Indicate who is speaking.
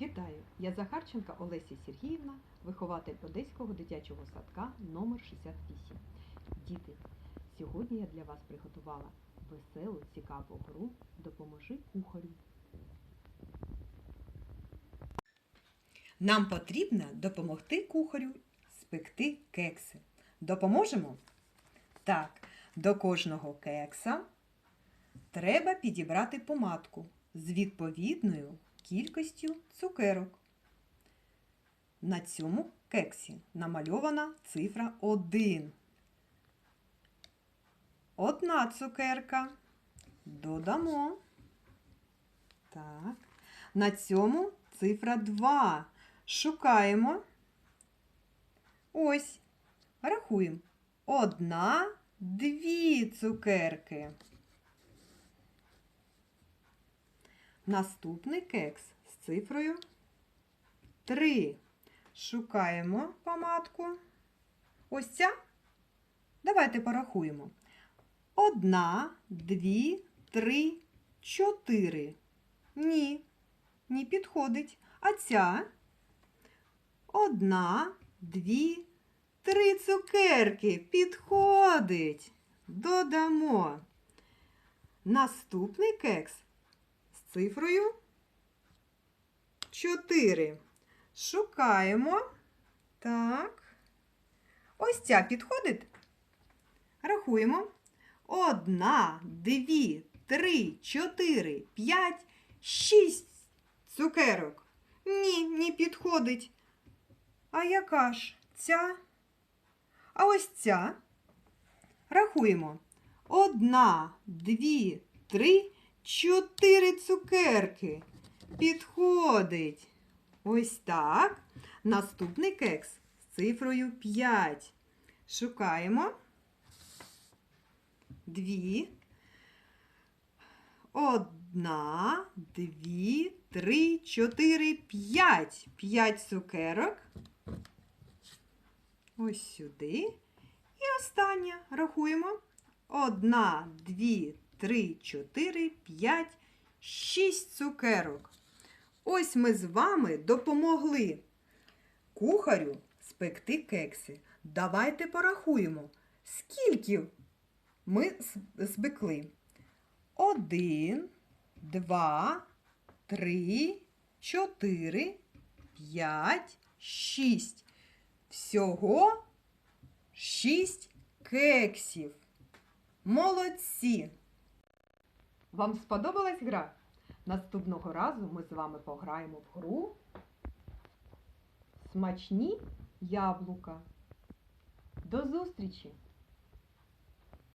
Speaker 1: Вітаю! Я Захарченка Олеся Сергіївна, вихователь Одеського дитячого садка номер 68. Діти, сьогодні я для вас приготувала веселу, цікаву гру Допоможи кухарю. Нам потрібно допомогти кухарю спекти кекси. Допоможемо? Так, до кожного кекса треба підібрати помадку з відповідною кількістю цукерок. На цьому кексі намальована цифра 1. Одна цукерка. Додамо. Так. На цьому цифра 2. Шукаємо. Ось. Рахуємо. Одна, дві цукерки. Наступний кекс з цифрою 3. Шукаємо помадку. Ось ця. Давайте порахуємо. Одна, дві, три, чотири. Ні, не підходить. А ця? Одна, дві, три цукерки. Підходить. Додамо. Наступний кекс цифрою 4. Шукаємо. Так. Ось ця підходить. Рахуємо. Одна, дві, три, чотири, п'ять, шість цукерок. Ні, не підходить. А яка ж ця? А ось ця. Рахуємо. Одна, дві, три, чотири цукерки. Підходить. Ось так. Наступний кекс з цифрою 5. Шукаємо. Дві. Одна, дві, три, чотири, п'ять. П'ять цукерок. Ось сюди. І остання. Рахуємо. Одна, дві, три, чотири, п'ять, шість цукерок. Ось ми з вами допомогли кухарю спекти кекси. Давайте порахуємо, скільки ми спекли. Один, два, три, чотири, п'ять, шість. Всього шість кексів. Молодці! Вам сподобалась гра? Наступного разу ми з вами пограємо в гру Смачні яблука. До зустрічі!